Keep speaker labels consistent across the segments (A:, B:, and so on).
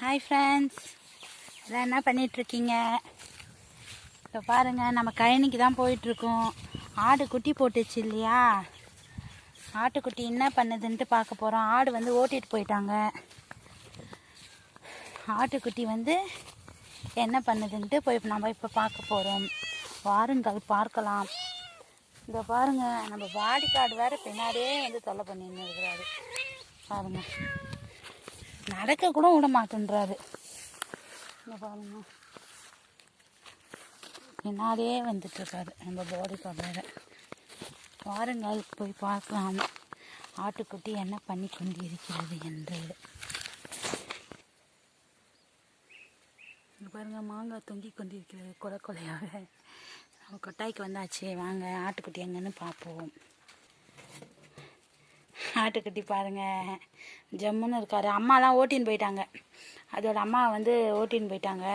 A: Hi friends எல்லாம் என்ன பண்ணிகிட்ருக்கீங்க இப்போ பாருங்கள் நம்ம கழனிக்கு தான் போயிட்டுருக்கோம். ஆடு குட்டி போட்டுச்சு இல்லையா? ஆட்டுக்குட்டி என்ன பண்ணுதுன்ட்டு பார்க்க போகிறோம் ஆடு வந்து ஓட்டிகிட்டு போயிட்டாங்க. ஆட்டுக்குட்டி வந்து என்ன பண்ணுதுன்ட்டு போய் நம்ம இப்போ பார்க்க போகிறோம் வாருங்கள் பார்க்கலாம். இந்த பாருங்கள் நம்ம வாடிக்காடு வேறு பின்னாடியே வந்து தொல்லை பண்ணின்னு இருக்கிறாரு. பாருங்கள் நடக்க கூட விட மாட்டேன்றாரு. பாருங்க. பின்னாடியே வந்துட்டு இருக்காரு நம்ம பாடி கார்டு வாருங்கள் போய் பார்க்கலாம். ஆட்டுக்குட்டி என்ன பண்ணி கொண்டு இருக்கிறது என்று பாருங்க மாங்காய் தொங்கி கொண்டிருக்கிறது கொலை கொலையாக. நம்ம கொட்டாய்க்கு வந்தாச்சு. வாங்க ஆட்டுக்குட்டி எங்கன்னு பார்ப்போம். ஆட்டுக்குட்டி பாருங்க. ஜம்முன்னு இருக்காரு. அம்மாலாம் ஓட்டின்னு போயிட்டாங்க. அதோட அம்மா வந்து ஓட்டின்னு போயிட்டாங்க.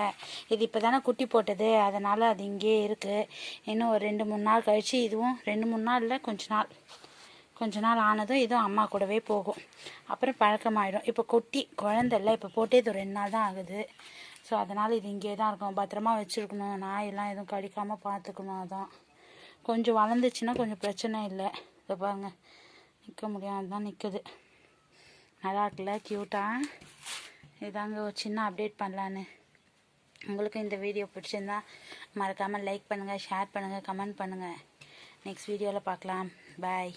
A: இது இப்போ தானே குட்டி போட்டது. அதனால் அது இங்கேயே இருக்குது இன்னும் ஒரு ரெண்டு மூணு நாள் கழித்து இதுவும் ரெண்டு மூணு நாள் இல்லை கொஞ்ச நாள். கொஞ்ச நாள் ஆனதும் இதுவும் அம்மா கூடவே போகும். அப்புறம் பழக்கமாயிடும். இப்போ குட்டி குழந்தைல இப்போ போட்டே இது ஒரு ரெண்டு நாள் தான் ஆகுது. ஸோ அதனால் இது இங்கேயே தான் இருக்கும். பத்திரமா வச்சுருக்கணும். நாயெல்லாம் எதுவும் கடிக்காமல் பார்த்துக்கணும் அதான். கொஞ்சம் வளர்ந்துச்சுன்னா கொஞ்சம் பிரச்சனை இல்லை. இதை பாருங்கள் நிற்க முடியாம. தான் நிற்குது நல்லா இருக்குல்ல? க்யூட்டாக இதாங்க ஒரு சின்ன அப்டேட் பண்ணலான்னு. உங்களுக்கு இந்த வீடியோ பிடிச்சிருந்தா மறக்காமல் லைக் பண்ணுங்கள் ஷேர் பண்ணுங்கள் கமெண்ட் பண்ணுங்கள் நெக்ஸ்ட் வீடியோவில் பார்க்கலாம். பாய்